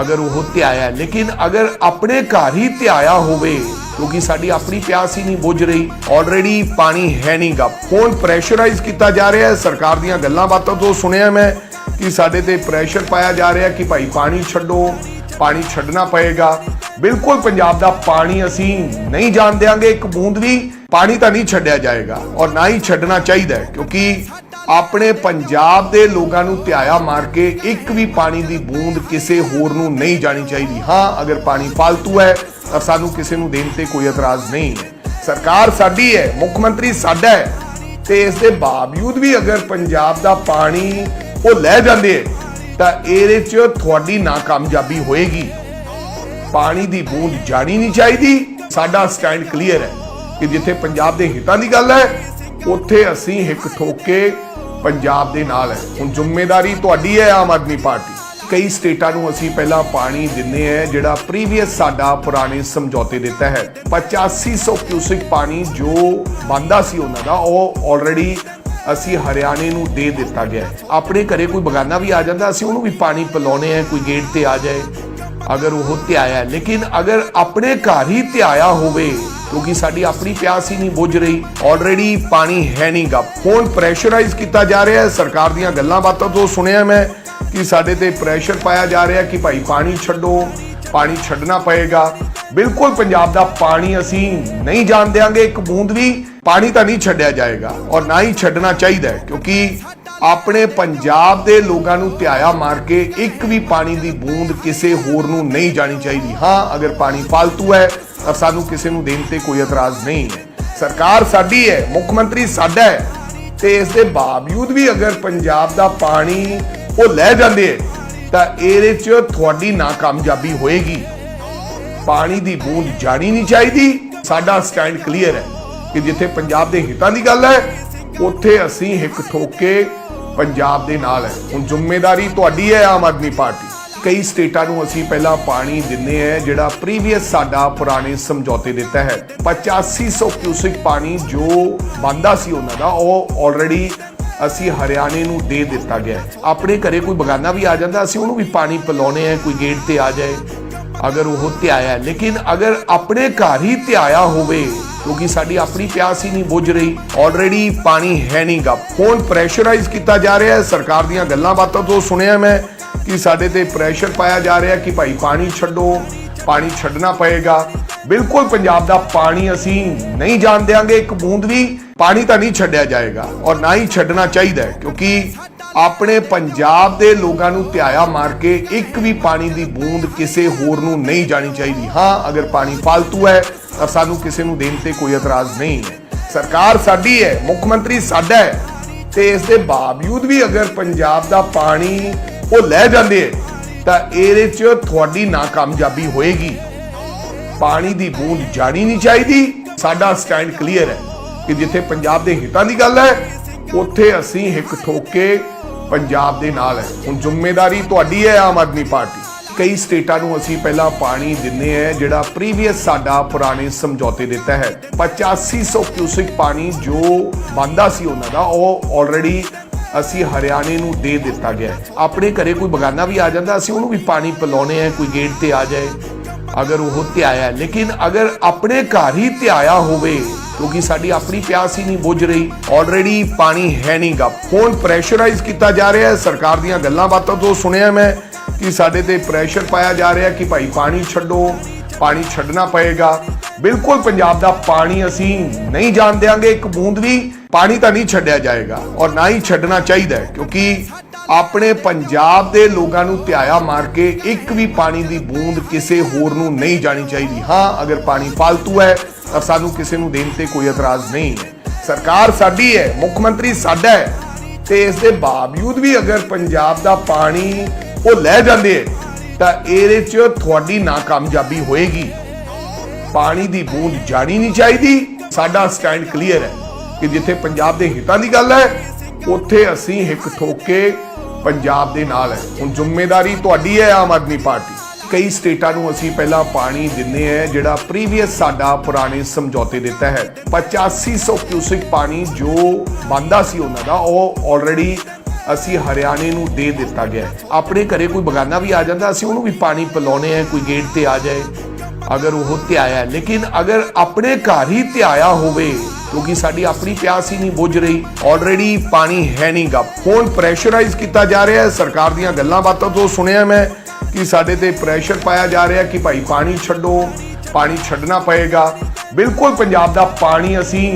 ਅਗਰ ਉਹ ਧਿਆਇਆ ਲੇਕਿਨ ਅਗਰ ਆਪਣੇ ਘਰ ਹੀ ਧਿਆਇਆ ਹੋਵੇ, ਕਿਉਂਕਿ ਸਾਡੀ ਆਪਣੀ ਪਿਆਸ ਹੀ ਨਹੀਂ ਬੁੱਝ ਰਹੀ ਆਲਰੇਡੀ ਪਾਣੀ ਹੈ ਨਹੀਂਗਾ ਹੁਣ ਪ੍ਰੈਸ਼ਰਾਈਜ਼ ਕੀਤਾ ਜਾ ਰਿਹਾ ਹੈ। ਸਰਕਾਰ ਦੀਆਂ ਗੱਲਾਂ ਬਾਤਾਂ ਤੋਂ ਸੁਣਿਆ ਮੈਂ ਕਿ ਸਾਡੇ ਤੇ ਪ੍ਰੈਸ਼ਰ ਪਾਇਆ ਜਾ ਰਿਹਾ ਕਿ ਭਾਈ ਪਾਣੀ ਛੱਡੋ। ਪਾਣੀ ਛੱਡਣਾ ਪਏਗਾ। ਬਿਲਕੁਲ ਪੰਜਾਬ ਦਾ ਪਾਣੀ ਅਸੀਂ ਨਹੀਂ ਜਾਣ ਦਿਆਂਗੇ। ਇੱਕ ਬੂੰਦ ਵੀ ਪਾਣੀ ਤਾਂ ਨਹੀਂ ਛੱਡਿਆ ਜਾਏਗਾ ਔਰ ਨਾ ਹੀ ਛੱਡਣਾ ਚਾਹੀਦਾ ਕਿਉਂਕਿ ਆਪਣੇ ਪੰਜਾਬ ਦੇ ਲੋਕਾਂ ਨੂੰ ਧਿਆਇਆ ਮਾਰ ਕੇ ਇੱਕ ਵੀ ਪਾਣੀ ਦੀ ਬੂੰਦ ਕਿਸੇ ਹੋਰ ਨੂੰ ਨਹੀਂ ਜਾਣੀ ਚਾਹੀਦੀ। ਹਾਂ, ਅਗਰ ਪਾਣੀ ਫालतू ਹੈ, ਤਾਂ ਸਾਨੂੰ ਕਿਸੇ ਨੂੰ ਦੇਣ ਤੇ ਕੋਈ ਇਤਰਾਜ਼ ਨਹੀਂ ਹੈ। ਸਰਕਾਰ ਸਾਡੀ ਹੈ, ਮੁੱਖ ਮੰਤਰੀ ਸਾਡਾ ਹੈ ਤੇ ਇਸ ਦੇ ਬਾਵਜੂਦ ਵੀ ਅਗਰ ਪੰਜਾਬ ਦਾ ਪਾਣੀ ਉਹ ਲੈ ਜਾਂਦੇ ਹੈ ਤਾਂ ਇਹਦੇ 'ਚ ਤੁਹਾਡੀ ਨਾਕਾਮਯਾਬੀ ਹੋਏਗੀ। ਪਾਣੀ ਦੀ ਬੂੰਦ ਜਾਣੀ ਨਹੀਂ ਚਾਹੀਦੀ। ਸਾਡਾ ਸਟੈਂਡ ਕਲੀਅਰ ਹੈ ਕਿ ਜਿੱਥੇ ਪੰਜਾਬ ਦੇ ਹਿੱਤਾਂ ਦੀ ਗੱਲ ਹੈ, ਉੱਥੇ ਅਸੀਂ ਹਿੱਕ ਠੋਕ ਕੇ ਪੰਜਾਬ ਦੇ ਨਾਲ ਹੈ। ਹੁਣ ਜ਼ਿੰਮੇਵਾਰੀ ਤੁਹਾਡੀ ਹੈ ਆਮ ਆਦਮੀ ਪਾਰਟੀ। ਕਈ ਸਟੇਟਾਂ ਨੂੰ ਅਸੀਂ ਪਹਿਲਾਂ ਪਾਣੀ ਦਿੰਨੇ ਹੈ, ਜਿਹੜਾ ਪ੍ਰੀਵੀਅਸ ਸਾਡਾ ਪੁਰਾਣੇ ਸਮਝੌਤੇ ਦਿੱਤਾ ਹੈ। 8500 ਕਿਊਸਿਕ ਪਾਣੀ ਜੋ ਬੰਦਾ ਸੀ ਉਹਨਾਂ ਦਾ, ਉਹ ਆਲਰੇਡੀ ਅਸੀਂ ਹਰਿਆਣੇ ਨੂੰ ਦੇ ਦਿੱਤਾ ਗਿਆ ਹੈ। ਆਪਣੇ ਘਰੇ ਕੋਈ ਬਗਾਨਾ ਵੀ ਆ ਜਾਂਦਾ, ਅਸੀਂ ਉਹਨੂੰ ਵੀ ਪਾਣੀ ਪਿਲਾਉਨੇ ਹੈ, ਕੋਈ ਗੇਟ ਤੇ ਆ ਜਾਏ, ਅਗਰ ਉਹ ਧਿਆਇਆ ਲੇਕਿਨ ਅਗਰ ਆਪਣੇ ਘਰ ਹੀ ਧਿਆਇਆ ਹੋਵੇ, ਕਿਉਂਕਿ ਸਾਡੀ ਆਪਣੀ ਪਿਆਸ ਹੀ ਨਹੀਂ ਬੁੱਝ ਰਹੀ ਆਲਰੇਡੀ ਪਾਣੀ ਹੈ ਨਹੀਂਗਾ ਫੋਨ ਪ੍ਰੈਸ਼ਰਾਈਜ਼ ਕੀਤਾ ਜਾ ਰਿਹਾ ਹੈ। ਸਰਕਾਰ ਦੀਆਂ ਗੱਲਾਂ ਬਾਤਾਂ ਤੋਂ ਸੁਣਿਆ ਮੈਂ ਕਿ ਸਾਡੇ ਤੇ ਪ੍ਰੈਸ਼ਰ ਪਾਇਆ ਜਾ ਰਿਹਾ ਕਿ ਭਾਈ ਪਾਣੀ ਛੱਡੋ, ਪਾਣੀ ਛੱਡਣਾ ਪਏਗਾ। ਬਿਲਕੁਲ ਪੰਜਾਬ ਦਾ ਪਾਣੀ ਅਸੀਂ ਨਹੀਂ ਜਾਣ ਦਿਆਂਗੇ। ਇੱਕ ਬੂੰਦ ਵੀ ਪਾਣੀ ਤਾਂ ਨਹੀਂ ਛੱਡਿਆ ਜਾਏਗਾ ਔਰ ਨਾ ਹੀ ਛੱਡਣਾ ਚਾਹੀਦਾ ਹੈ, ਕਿਉਂਕਿ ਆਪਣੇ ਪੰਜਾਬ ਦੇ ਲੋਕਾਂ ਨੂੰ ਧਿਆਇਆ ਮਾਰ ਕੇ ਇੱਕ ਵੀ ਪਾਣੀ ਦੀ ਬੂੰਦ ਕਿਸੇ ਹੋਰ ਨੂੰ ਨਹੀਂ ਜਾਣੀ ਚਾਹੀਦੀ। ਹਾਂ, ਅਗਰ ਪਾਣੀ ਫालतू ਹੈ, ਤਾਂ ਸਾਨੂੰ ਕਿਸੇ ਨੂੰ ਦੇਣ ਤੇ ਕੋਈ ਇਤਰਾਜ਼ ਨਹੀਂ ਹੈ। ਸਰਕਾਰ ਸਾਡੀ ਹੈ, ਮੁੱਖ ਮੰਤਰੀ ਸਾਡਾ ਹੈ, ਤੇ ਇਸ ਦੇ ਬਾਵਜੂਦ ਵੀ ਅਗਰ ਪੰਜਾਬ ਦਾ ਪਾਣੀ ਉਹ ਲੈ ਜਾਂਦੇ ਹੈ ਤਾਂ ਇਹਦੇ 'ਚ ਤੁਹਾਡੀ ਨਾਕਾਮਯਾਬੀ ਹੋਏਗੀ। ਪਾਣੀ ਦੀ ਬੂੰਦ ਜਾਣੀ ਨਹੀਂ ਚਾਹੀਦੀ। ਸਾਡਾ ਸਟੈਂਡ ਕਲੀਅਰ ਹੈ। ਕਿ ਜਿੱਥੇ ਪੰਜਾਬ ਦੇ ਹਿੱਤਾਂ ਦੀ ਗੱਲ ਹੈ, ਉੱਥੇ ਅਸੀਂ ਹਿੱਕ ਠੋਕ ਕੇ ਪੰਜਾਬ ਦੇ ਨਾਲ ਹੈ। ਹੁਣ ਜ਼ਿੰਮੇਵਾਰੀ ਤੁਹਾਡੀ ਹੈ ਆਮ ਆਦਮੀ ਪਾਰਟੀ। ਕਈ ਸਟੇਟਾਂ ਨੂੰ ਅਸੀਂ ਪਹਿਲਾਂ ਪਾਣੀ ਦਿੰਨੇ ਹੈ, ਜਿਹੜਾ ਪ੍ਰੀਵੀਅਸ ਸਾਡਾ ਪੁਰਾਣੇ ਸਮਝੌਤੇ ਦਿੱਤਾ ਹੈ 8500 ਕਿਊਸਿਕ ਪਾਣੀ ਜੋ ਬੰਦਾ ਸੀ ਉਹਨਾਂ ਦਾ, ਉਹ ਆਲਰੇਡੀ ਅਸੀਂ ਹਰਿਆਣੇ ਨੂੰ ਦੇ ਦਿੱਤਾ ਗਿਆ ਆਪਣੇ ਘਰੇ ਕੋਈ ਬਗਾਨਾ ਵੀ ਆ ਜਾਂਦਾ, ਅਸੀਂ ਉਹਨੂੰ ਵੀ ਪਾਣੀ ਪਿਲਾਉਨੇ ਹੈ, ਕੋਈ ਗੇਟ ਤੇ ਆ ਜਾਏ, ਅਗਰ ਉਹ ਧਿਆਇਆ ਲੇਕਿਨ ਅਗਰ ਆਪਣੇ ਘਰ ਹੀ ਧਿਆਇਆ ਹੋਵੇ ਕਿਉਂਕਿ ਸਾਡੀ ਆਪਣੀ ਪਿਆਸ ਹੀ ਨਹੀਂ ਬੁੱਝ ਰਹੀ। ਆਲਰੇਡੀ ਪਾਣੀ ਹੈ ਨਹੀਂਗਾ ਫੋਨ ਪ੍ਰੈਸ਼ਰਾਈਜ਼ ਕੀਤਾ ਜਾ ਰਿਹਾ ਹੈ। ਸਰਕਾਰ ਦੀਆਂ ਗੱਲਾਂ ਬਾਤਾਂ ਤੋਂ ਸੁਣਿਆ ਮੈਂ ਕਿ ਸਾਡੇ ਤੇ ਪ੍ਰੈਸ਼ਰ ਪਾਇਆ ਜਾ ਰਿਹਾ ਕਿ ਭਾਈ ਪਾਣੀ ਛੱਡੋ, ਪਾਣੀ ਛੱਡਣਾ ਪਏਗਾ। ਬਿਲਕੁਲ ਪੰਜਾਬ ਦਾ ਪਾਣੀ ਅਸੀਂ ਨਹੀਂ ਜਾਣ ਦਿਆਂਗੇ। ਇੱਕ ਬੂੰਦ ਵੀ ਪਾਣੀ ਤਾਂ ਨਹੀਂ ਛੱਡਿਆ ਜਾਏਗਾ ਔਰ ਨਾ ਹੀ ਛੱਡਣਾ ਚਾਹੀਦਾ ਕਿਉਂਕਿ ਆਪਣੇ ਪੰਜਾਬ ਦੇ ਲੋਕਾਂ ਨੂੰ ਧਿਆਇਆ ਮਾਰ ਕੇ ਇੱਕ ਵੀ ਪਾਣੀ ਦੀ ਬੂੰਦ ਕਿਸੇ ਹੋਰ ਨੂੰ ਨਹੀਂ ਜਾਣੀ ਚਾਹੀਦੀ। ਹਾਂ, ਅਗਰ ਪਾਣੀ ਫालतू ਹੈ ਤਾਂ ਸਾਨੂੰ ਕਿਸੇ ਨੂੰ ਦੇਣ ਤੇ ਕੋਈ ਇਤਰਾਜ਼ ਨਹੀਂ ਹੈ। ਸਰਕਾਰ ਸਾਡੀ ਹੈ, ਮੁੱਖ ਮੰਤਰੀ ਸਾਡਾ ਹੈ। ਤੇ ਇਸ ਦੇ ਬਾਵਜੂਦ ਵੀ ਅਗਰ ਪੰਜਾਬ ਦਾ ਪਾਣੀ ਉਹ ਲੈ ਜਾਂਦੇ ਹੈ ਤਾਂ ਇਹਦੇ 'ਚ ਤੁਹਾਡੀ ਨਾਕਾਮਯਾਬੀ ਹੋਏਗੀ। ਪਾਣੀ ਦੀ ਬੂੰਦ ਜਾਣੀ ਨਹੀਂ ਚਾਹੀਦੀ। ਸਾਡਾ ਸਟੈਂਡ ਕਲੀਅਰ ਹੈ ਕਿ ਜਿੱਥੇ ਪੰਜਾਬ ਦੇ ਹਿੱਤਾਂ ਦੀ ਗੱਲ ਹੈ, ਉੱਥੇ ਅਸੀਂ ਇੱਕ ਠੋਕ ਕੇ ਪੰਜਾਬ ਦੇ ਨਾਲ ਹੈ। ਹੁਣ ਜ਼ਿੰਮੇਵਾਰੀ ਤੁਹਾਡੀ ਹੈ ਆਮ ਆਦਮੀ ਪਾਰਟੀ ਕਈ ਸਟੇਟਾਂ ਨੂੰ ਅਸੀਂ ਪਹਿਲਾਂ ਪਾਣੀ ਦਿੰਨੇ ਹੈ, ਜਿਹੜਾ ਪ੍ਰੀਵੀਅਸ ਸਾਡਾ ਪੁਰਾਣੇ ਸਮਝੌਤੇ ਦਿੱਤਾ ਹੈ 8500 ਕਿਊਸਿਕ ਪਾਣੀ ਜੋ ਬੰਦਾ ਸੀ ਉਹਨਾਂ ਦਾ, ਉਹ ਆਲਰੇਡੀ ਅਸੀਂ ਹਰਿਆਣੇ ਨੂੰ ਦੇ ਦਿੱਤਾ ਗਿਆ ਆਪਣੇ ਘਰੇ ਕੋਈ ਬਗਾਨਾ ਵੀ ਆ ਜਾਂਦਾ, ਅਸੀਂ ਉਹਨੂੰ ਵੀ ਪਾਣੀ ਪਿਲਾਉਣੇ ਹੈ, ਕੋਈ ਗੇਟ ਤੇ ਆ ਜਾਏ, ਅਗਰ ਉਹ ਧਿਆਇਆ ਲੇਕਿਨ ਅਗਰ ਆਪਣੇ ਘਰ ਹੀ ਧਿਆਇਆ ਹੋਵੇ, ਕਿਉਂਕਿ ਸਾਡੀ ਆਪਣੀ ਪਿਆਸ ਹੀ ਨਹੀਂ ਬੁੱਝ ਰਹੀ ਆਲਰੇਡੀ ਪਾਣੀ ਹੈ ਨਹੀਂਗਾ ਹੁਣ ਪ੍ਰੈਸ਼ਰਾਈਜ਼ ਕੀਤਾ ਜਾ ਰਿਹਾ ਹੈ, ਸਰਕਾਰ ਦੀਆਂ ਗੱਲਾਂ ਬਾਤਾਂ ਤੋਂ ਸੁਣਿਆ ਮੈਂ। ਕਿ ਸਾਡੇ ਤੇ ਪ੍ਰੈਸ਼ਰ ਪਾਇਆ ਜਾ ਰਿਹਾ ਕਿ ਭਾਈ ਪਾਣੀ ਛੱਡੋ, ਪਾਣੀ ਛੱਡਣਾ ਪਏਗਾ। ਬਿਲਕੁਲ ਪੰਜਾਬ ਦਾ ਪਾਣੀ ਅਸੀਂ ਨਹੀਂ ਜਾਣ ਦਿਆਂਗੇ, ਇੱਕ ਬੂੰਦ ਵੀ ਪਾਣੀ ਤਾਂ ਨਹੀਂ ਛੱਡਿਆ ਜਾਏਗਾ ਔਰ ਨਾ ਹੀ ਛੱਡਣਾ ਚਾਹੀਦਾ ਕਿਉਂਕਿ ਆਪਣੇ ਪੰਜਾਬ ਦੇ ਲੋਕਾਂ ਨੂੰ ਧਿਆਇਆ ਮਾਰ ਕੇ ਇੱਕ ਵੀ ਪਾਣੀ ਦੀ ਬੂੰਦ ਕਿਸੇ ਹੋਰ ਨੂੰ ਨਹੀਂ ਜਾਣੀ ਚਾਹੀਦੀ। ਹਾਂ, ਅਗਰ ਪਾਣੀ ਫालतू ਹੈ, ਤਾਂ ਸਾਨੂੰ ਕਿਸੇ ਨੂੰ ਦੇਣ ਤੇ ਕੋਈ ਇਤਰਾਜ਼ ਨਹੀਂ ਹੈ। ਸਰਕਾਰ ਸਾਡੀ ਹੈ, ਮੁੱਖ ਮੰਤਰੀ ਸਾਡਾ ਹੈ ਤੇ ਇਸ ਦੇ ਬਾਵਜੂਦ ਵੀ ਅਗਰ ਪੰਜਾਬ ਦਾ ਪਾਣੀ ਉਹ ਲੈ ਜਾਂਦੇ ਹੈ ਤਾਂ ਇਹਦੇ 'ਚ ਤੁਹਾਡੀ ਨਾਕਾਮਯਾਬੀ ਹੋਏਗੀ। ਪਾਣੀ ਦੀ ਬੂੰਦ ਜਾਣੀ ਨਹੀਂ ਚਾਹੀਦੀ। ਸਾਡਾ ਸਟੈਂਡ ਕਲੀਅਰ ਹੈ ਕਿ ਜਿੱਥੇ ਪੰਜਾਬ ਦੇ ਹਿੱਤਾਂ ਦੀ ਗੱਲ ਹੈ ਉੱਥੇ ਅਸੀਂ ਹਿੱਕ ਠੋਕ ਕੇ ਪੰਜਾਬ ਦੇ ਨਾਲ ਹੈ ਹੁਣ ਜ਼ਿੰਮੇਵਾਰੀ ਤੁਹਾਡੀ ਹੈ ਆਮ ਆਦਮੀ ਪਾਰਟੀ। ਕਈ ਸਟੇਟਾਂ ਨੂੰ ਅਸੀਂ ਪਹਿਲਾਂ ਪਾਣੀ ਦਿੰਨੇ ਹੈ ਜਿਹੜਾ ਪ੍ਰੀਵੀਅਸ ਸਾਡਾ ਪੁਰਾਣੇ ਸਮਝੌਤੇ ਦਿੱਤਾ ਹੈ। 8500 ਕਿਊਸਿਕ ਪਾਣੀ ਜੋ ਬੰਦਾ ਸੀ ਉਹਨਾਂ ਦਾ, ਉਹ ਆਲਰੇਡੀ ਅਸੀਂ ਹਰਿਆਣੇ ਨੂੰ ਦੇ ਦਿੱਤਾ ਗਿਆ ਆਪਣੇ ਘਰੇ ਕੋਈ ਬਗਾਨਾ ਵੀ ਆ ਜਾਂਦਾ, ਅਸੀਂ ਉਹਨੂੰ ਵੀ ਪਾਣੀ ਪਿਲਾਉਣੇ ਹੈ, ਕੋਈ ਗੇਟ ਤੇ ਆ ਜਾਏ, ਅਗਰ ਉਹ ਧਿਆਇਆ ਲੇਕਿਨ ਅਗਰ ਆਪਣੇ ਘਰ ਹੀ ਧਿਆਇਆ ਹੋਵੇ, ਕਿਉਂਕਿ ਸਾਡੀ ਆਪਣੀ ਪਿਆਸ ਹੀ ਨਹੀਂ ਬੁੱਝ ਰਹੀ ਆਲਰੇਡੀ ਪਾਣੀ ਹੈ ਨਹੀਂਗਾ ਫੋਨ ਪ੍ਰੈਸ਼ਰਾਈਜ਼ ਕੀਤਾ ਜਾ ਰਿਹਾ ਹੈ। ਸਰਕਾਰ ਦੀਆਂ ਗੱਲਾਂ ਬਾਤਾਂ ਤੋਂ ਸੁਣਿਆ ਮੈਂ ਕਿ ਸਾਡੇ ਤੇ ਪ੍ਰੈਸ਼ਰ ਪਾਇਆ ਜਾ ਰਿਹਾ ਕਿ ਭਾਈ ਪਾਣੀ ਛੱਡੋ, ਪਾਣੀ ਛੱਡਣਾ ਪਏਗਾ। ਬਿਲਕੁਲ ਪੰਜਾਬ ਦਾ ਪਾਣੀ ਅਸੀਂ